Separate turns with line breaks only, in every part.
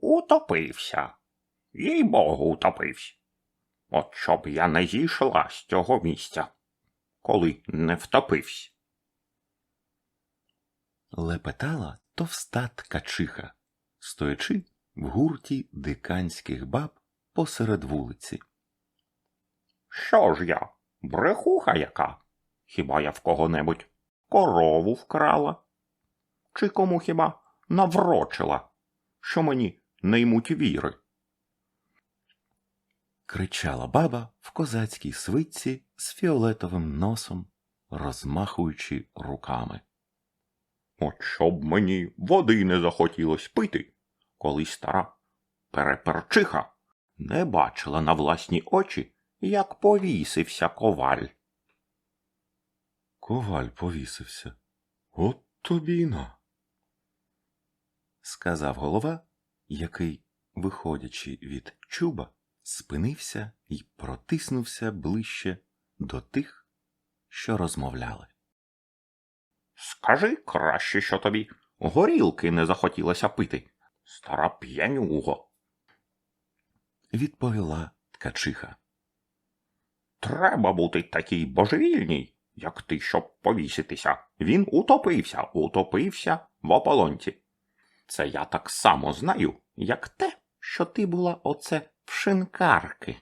Утопився. Їй богу, утопився. От щоб я не зійшла з цього місця, коли не втопився.
лепетала товста ткачиха, стоячи в гурті диканських баб посеред вулиці.
Що ж я, брехуха яка? Хіба я в кого-небудь корову вкрала? Чи кому хіба наврочила, що мені не ймуть віри?
кричала баба в козацькій свитці з фіолетовим носом, розмахуючи руками.
От щоб мені води не захотілось пити, коли стара переперчиха не бачила на власні очі, як повісився коваль.
Коваль повісився. От тобі на. Сказав голова, який, виходячи від чуба, спинився і протиснувся ближче до тих, що розмовляли.
Скажи краще, що тобі горілки не захотілося пити, стара п'янюго.
Відповіла ткачиха.
Треба бути такій божевільній, як ти, щоб повіситися. Він утопився, утопився в ополонці. Це я так само знаю, як те, що ти була оце в шинкарки.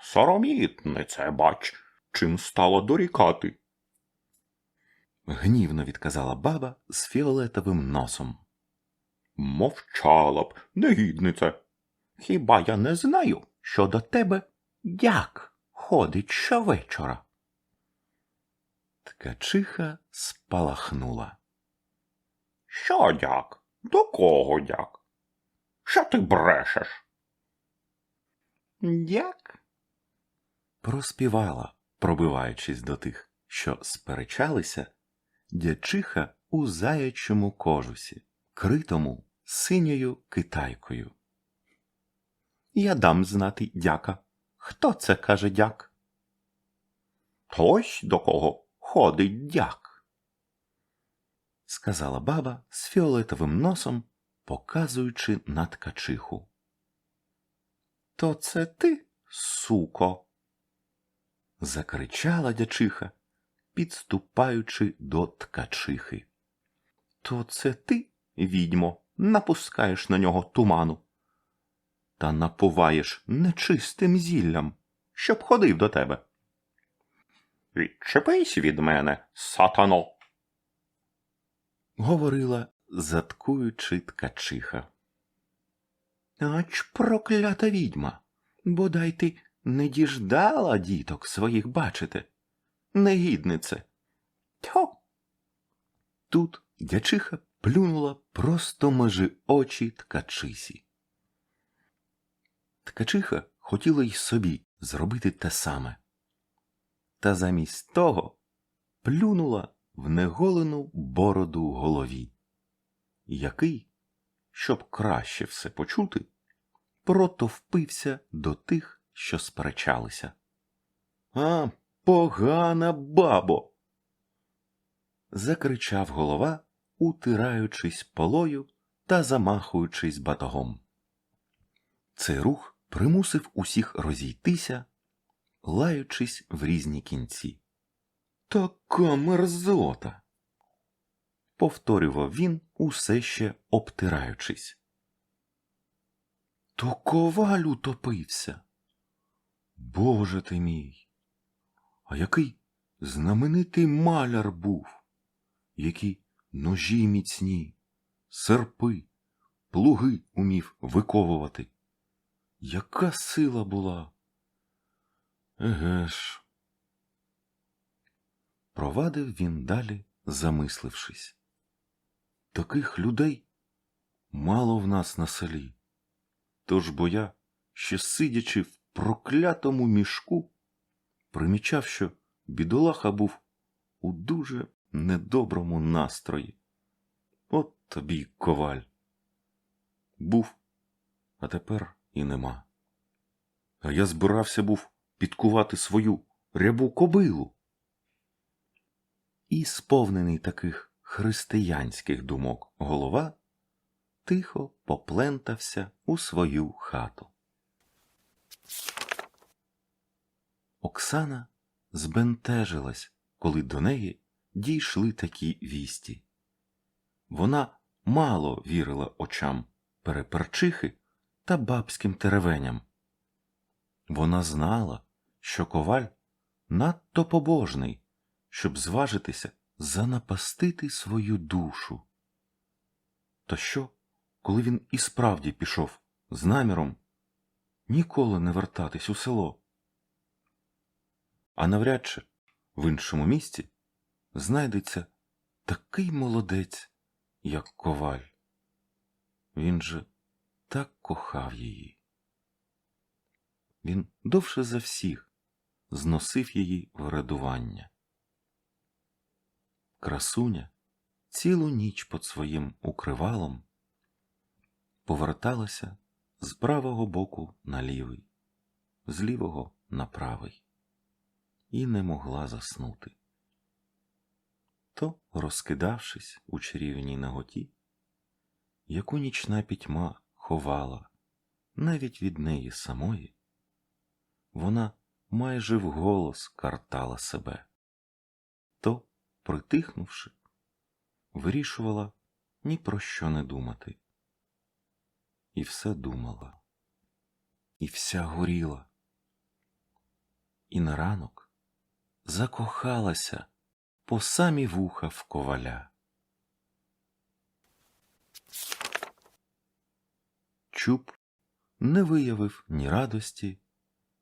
Соромітне це, бач, чим стало дорікати.
Гнівно відказала баба з фіолетовим носом.
Мовчала б, негіднице. Хіба я не знаю, що до тебе дяк ходить щовечора?
Ткачиха спалахнула.
Що дяк? До кого дяк? Що ти брешеш? Дяк?
Проспівала, пробиваючись до тих, що сперечалися, дячиха у заячому кожусі, критому синьою китайкою. Я дам знати дяка. Хто це каже дяк?
Ось до кого ходить дяк.
Сказала баба з фіолетовим носом, показуючи на ткачиху. То це ти, суко. закричала дячиха, підступаючи до ткачихи. То це ти, відьмо, напускаєш на нього туману та напуваєш нечистим зіллям, щоб ходив до тебе.
Відчепись від мене, сатано.
Говорила, заткуючи ткачиха. Ач проклята відьма, бодай ти не діждала діток своїх бачити. Негіднице. Тьо. Тут дячиха плюнула просто межи очі ткачисі. Ткачиха хотіла й собі зробити те саме. Та замість того плюнула в неголену бороду голові, який, щоб краще все почути, протовпився до тих, що сперечалися. А, погана бабо. закричав голова, утираючись полою та замахуючись батогом. Цей рух примусив усіх розійтися, лаючись в різні кінці. Така мерзота. повторював він, усе ще обтираючись. То коваль утопився. Боже ти мій. А який знаменитий маляр був, які ножі міцні, серпи, плуги умів виковувати. Яка сила була? Еге ж. Провадив він далі, замислившись. Таких людей мало в нас на селі. Тож бо я, ще сидячи в проклятому мішку, примічав, що бідолаха був у дуже недоброму настрої. От тобі коваль. Був, а тепер і нема. А я збирався був підкувати свою рябу кобилу. І, сповнений таких християнських думок голова, тихо поплентався у свою хату. Оксана збентежилась, коли до неї дійшли такі вісті. Вона мало вірила очам переперчихи та бабським теревеням. Вона знала, що коваль надто побожний, щоб зважитися занапастити свою душу. То що, коли він і справді пішов з наміром ніколи не вертатись у село? А навряд чи в іншому місці знайдеться такий молодець, як коваль. Він же так кохав її. Він довше за всіх зносив її врадування. Красуня цілу ніч під своїм укривалом поверталася з правого боку на лівий, з лівого на правий, і не могла заснути. То, розкидавшись у чарівній наготі, яку нічна пітьма ховала навіть від неї самої, вона майже вголос картала себе, притихнувши, вирішувала ні про що не думати. І все думала, і вся горіла. І на ранок закохалася по самі вуха в коваля. Чуб не виявив ні радості,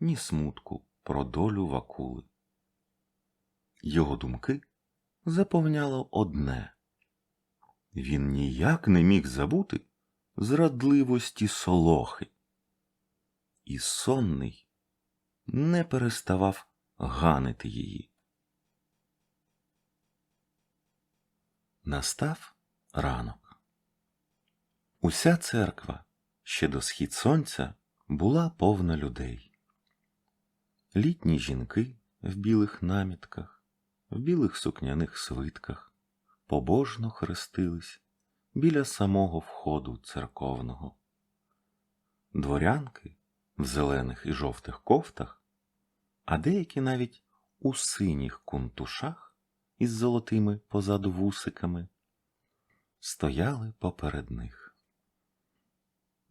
ні смутку про долю Вакули. Його думки заповняло одне він ніяк не міг забути зрадливості солохи, і сонний не переставав ганити її. Настав ранок. Уся церква ще до схід сонця була повна людей. Літні жінки в білих намітках, в білих сукняних свитках побожно хрестились біля самого входу церковного. Дворянки в зелених і жовтих кофтах, а деякі навіть у синіх кунтушах із золотими позаду вусиками, стояли поперед них.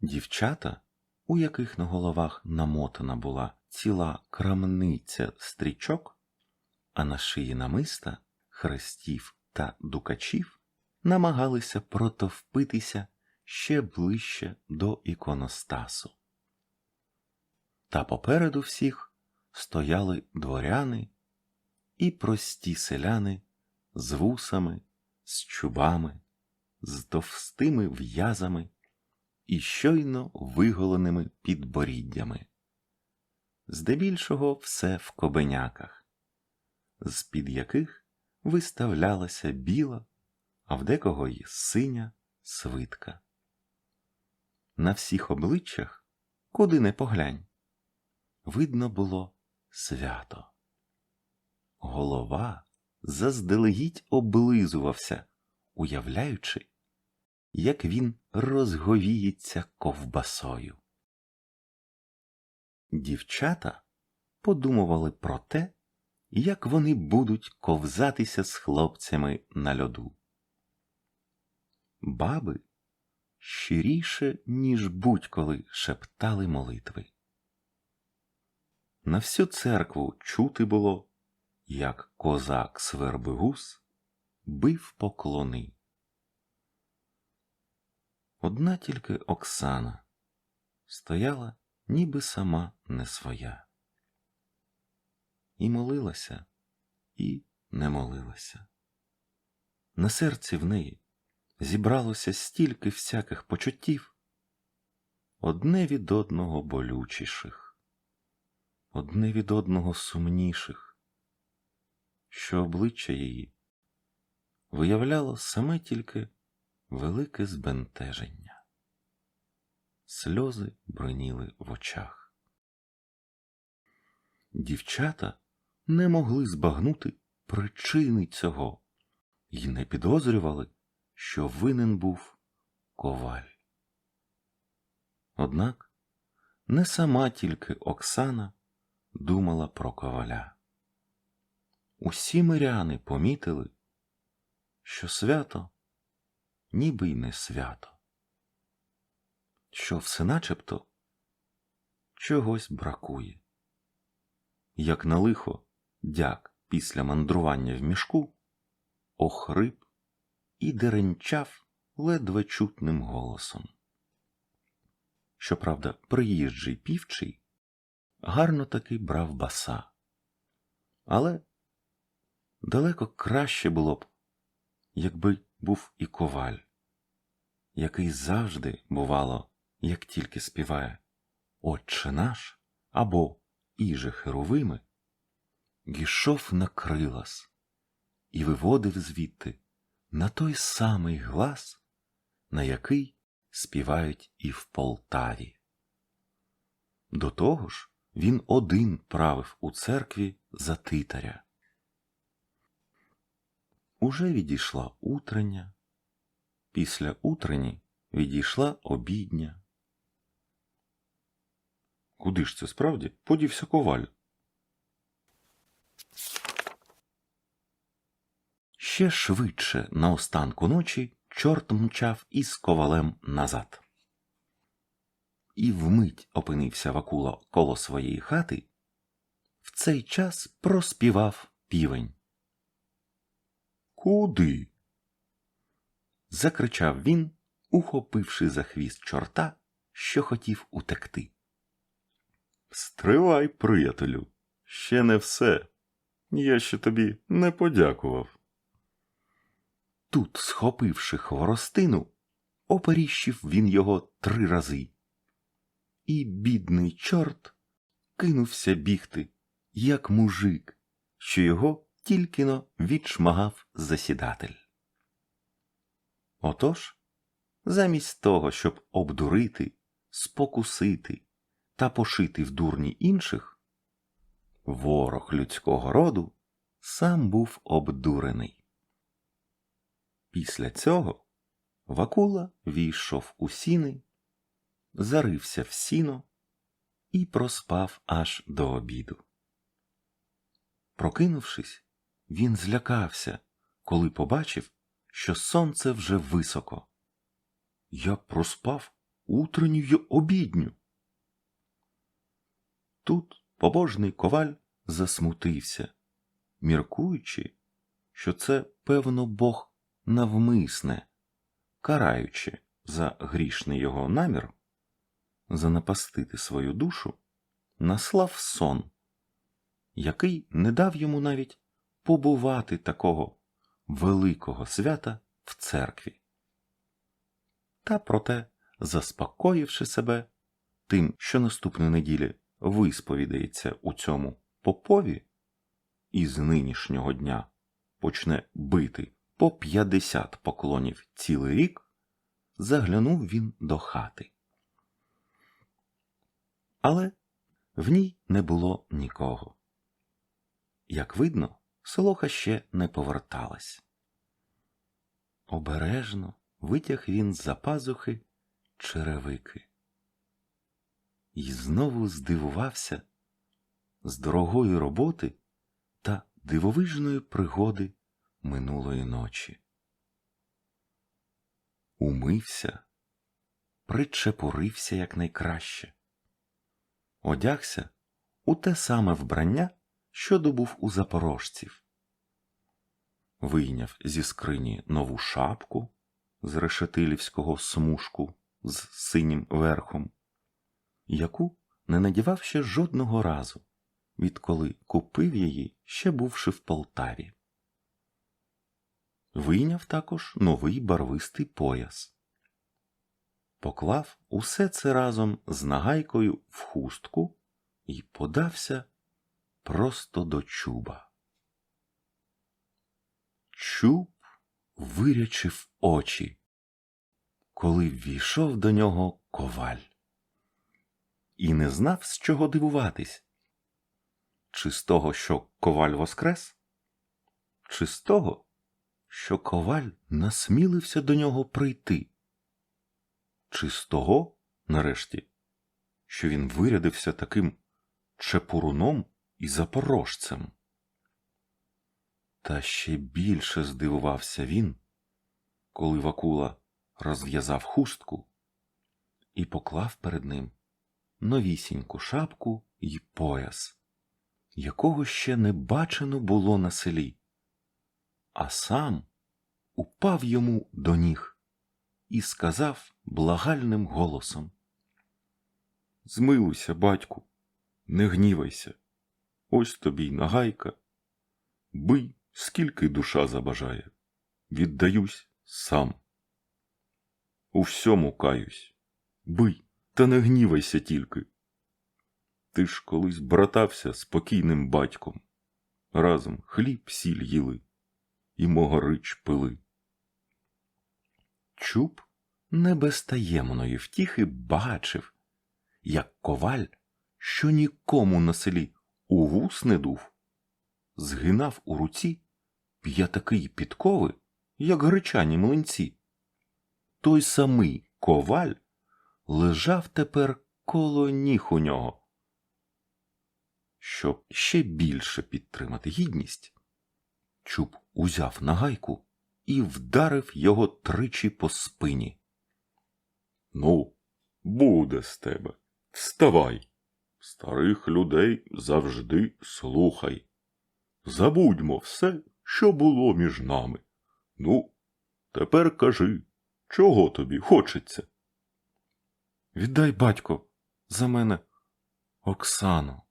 Дівчата, у яких на головах намотана була ціла крамниця стрічок, а на шиї намиста, хрестів та дукачів, намагалися протовпитися ще ближче до іконостасу. Та попереду всіх стояли дворяни і прості селяни з вусами, з чубами, з товстими в'язами і щойно виголеними підборіддями. Здебільшого все в кобеняках, з-під яких виставлялася біла, а в декого й синя свитка. На всіх обличчях, куди не поглянь, видно було свято. Голова заздалегідь облизувався, уявляючи, як він розговіється ковбасою. Дівчата подумували про те, як вони будуть ковзатися з хлопцями на льоду. Баби щиріше, ніж будь-коли шептали молитви. На всю церкву чути було, як козак Свербигус бив поклони. Одна тільки Оксана стояла, ніби сама не своя. І молилася, і не молилася. На серці в неї зібралося стільки всяких почуттів, одне від одного болючіших, одне від одного сумніших, що обличчя її виявляло саме тільки велике збентеження. Сльози броніли в очах. Дівчата не могли збагнути причини цього і не підозрювали, що винен був коваль. Однак не сама тільки Оксана думала про коваля. Усі миряни помітили, що свято ніби й не свято, що все начебто чогось бракує. Як на лихо дяк після мандрування в мішку охрип і деренчав ледве чутним голосом. Щоправда, приїжджий півчий гарно таки брав баса. Але далеко краще було б, якби був і коваль, який завжди, бувало, як тільки співає Отче наш або Іже Херовими, гішов на крилас і виводив звідти на той самий глас, на який співають і в Полтаві. До того ж, він один правив у церкві за титаря. Уже відійшла утрення, після утрені відійшла обідня. Куди ж це справді подівся коваль? Ще швидше на останку ночі чорт мчав із ковалем назад. І вмить опинився Вакула коло своєї хати. В цей час проспівав півень. Куди? закричав він, ухопивши за хвіст чорта, що хотів утекти. Стривай, приятелю, ще не все. Я ще тобі не подякував. Тут, схопивши хворостину, оперіщив він його три рази. І бідний чорт кинувся бігти, як мужик, що його тільки-но відшмагав засідатель. Отож, замість того, щоб обдурити, спокусити та пошити в дурні інших, ворог людського роду сам був обдурений. Після цього Вакула війшов у сіни, зарився в сіно і проспав аж до обіду. Прокинувшись, він злякався, коли побачив, що сонце вже високо. Я проспав утренню обідню. Тут побожний коваль засмутився, міркуючи, що це, певно, Бог навмисне, караючи за грішний його намір занапастити свою душу, наслав сон, який не дав йому навіть побувати такого великого свята в церкві. Та проте, заспокоївши себе тим, що наступної неділі висповідається у цьому попові, і з нинішнього дня почне бити по 50 поклонів цілий рік, заглянув він до хати. Але в ній не було нікого. Як видно, Солоха ще не поверталась. Обережно витяг він з-за пазухи черевики. І знову здивувався з дорогої роботи та дивовижної пригоди минулої ночі. Умився, причепурився якнайкраще, одягся у те саме вбрання, що добув у запорожців, вийняв зі скрині нову шапку з решетилівського смужку з синім верхом, яку не надівав ще жодного разу, відколи купив її, ще бувши в Полтаві. Вийняв також новий барвистий пояс. Поклав усе це разом з нагайкою в хустку і подався просто до чуба. Чуб вирячив очі, коли ввійшов до нього коваль. І не знав, з чого дивуватись. Чи з того, що коваль воскрес, чи з того, що коваль насмілився до нього прийти, чи з того, нарешті, що він вирядився таким чепуруном і запорожцем. Та ще більше здивувався він, коли Вакула розв'язав хустку і поклав перед ним новісіньку шапку й пояс, якого ще не бачено було на селі, а сам упав йому до ніг і сказав благальним голосом Змилуйся, батьку, не гнівайся. Ось тобі й нагайка. Бий, скільки душа забажає. Віддаюсь сам. У всьому каюсь. Бий, та не гнівайся тільки. Ти ж колись братався з покійним батьком. Разом хліб сіль їли і могорич пили. Чуб не без таємної втіхи бачив, як коваль, що нікому на селі у вус не дув, згинав у руці п'ятаки підкови, як гречані млинці. Той самий коваль лежав тепер коло ніг у нього. Щоб ще більше підтримати гідність, Чуб узяв нагайку і вдарив його тричі по спині. Ну, буде з тебе. Вставай. Старих людей завжди слухай. Забудьмо все, що було між нами. Ну, тепер кажи, чого тобі хочеться? Віддай, батько, за мене Оксану.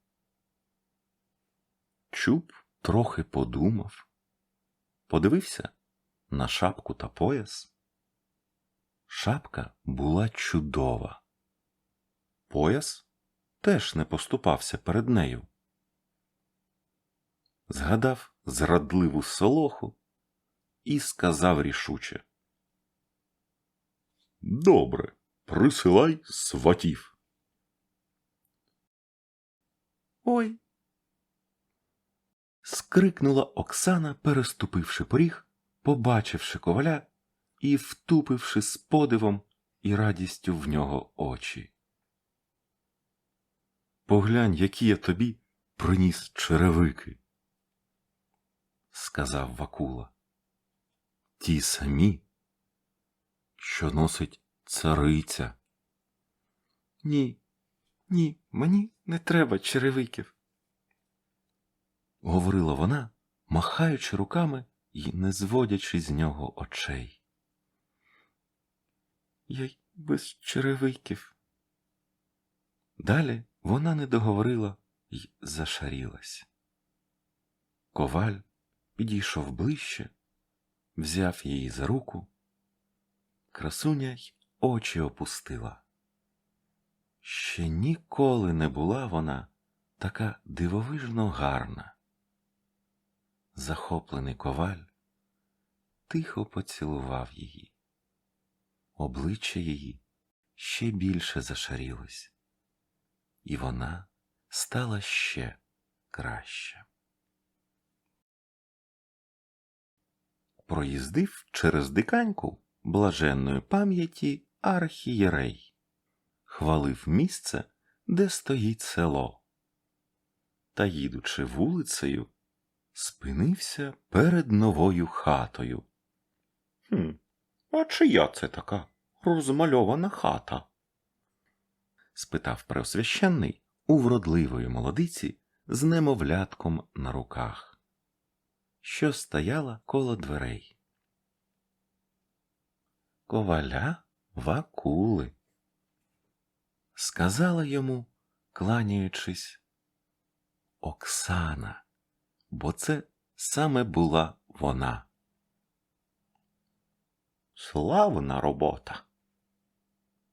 Чуб трохи подумав, подивився на шапку та пояс. Шапка була чудова. Пояс теж не поступався перед нею. Згадав зрадливу солоху і сказав рішуче. Добре, присилай сватів. Ой. скрикнула Оксана, переступивши поріг, побачивши коваля і втупивши з подивом і радістю в нього очі. Поглянь, які я тобі приніс черевики, сказав Вакула. Ті самі, що носить цариця. Ні, ні, мені не треба черевиків, говорила вона, махаючи руками і не зводячи з нього очей. Я й без черевиків. Далі вона не договорила й зашарілась. Коваль підійшов ближче, взяв її за руку. Красуня й очі опустила. Ще ніколи не була вона така дивовижно гарна. Захоплений коваль тихо поцілував її. Обличчя її ще більше зашарілось, і вона стала ще краще. Проїздив через диканьку блаженної пам'яті архієрей, хвалив місце, де стоїть село. Та, їдучи вулицею, спинився перед новою хатою. Хм, а чия це така розмальована хата? спитав преосвященний у вродливої молодиці з немовлятком на руках, що стояла коло дверей. Коваля Вакули, сказала йому, кланяючись, Оксана, бо це саме була вона. Славна робота,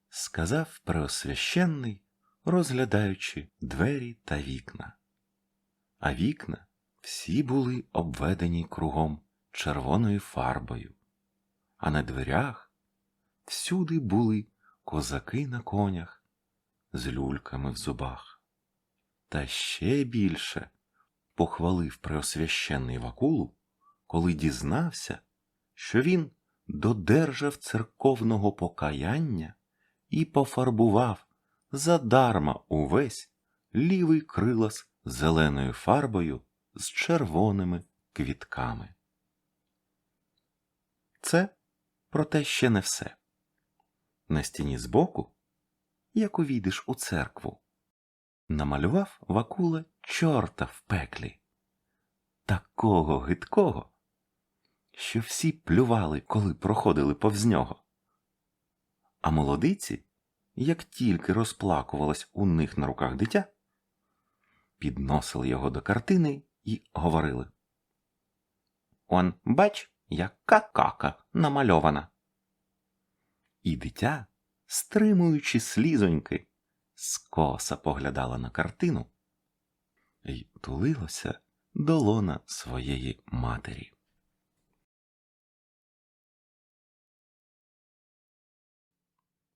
сказав преосвященний, розглядаючи двері та вікна. А вікна всі були обведені кругом червоною фарбою, а на дверях всюди були козаки на конях з люльками в зубах. Та ще більше похвалив преосвященний Вакулу, коли дізнався, що він додержав церковного покаяння і пофарбував задарма увесь лівий крилас зеленою фарбою з червоними квітками. Це, проте, ще не все. На стіні збоку, як увійдеш у церкву, намалював Вакула чорта в пеклі, такого гидкого, що всі плювали, коли проходили повз нього. А молодиці, як тільки розплакувалось у них на руках дитя, підносили його до картини і говорили. Он, бач, яка кака намальована. І дитя, стримуючи слізоньки, скоса поглядала на картину і тулилося до лона своєї матері.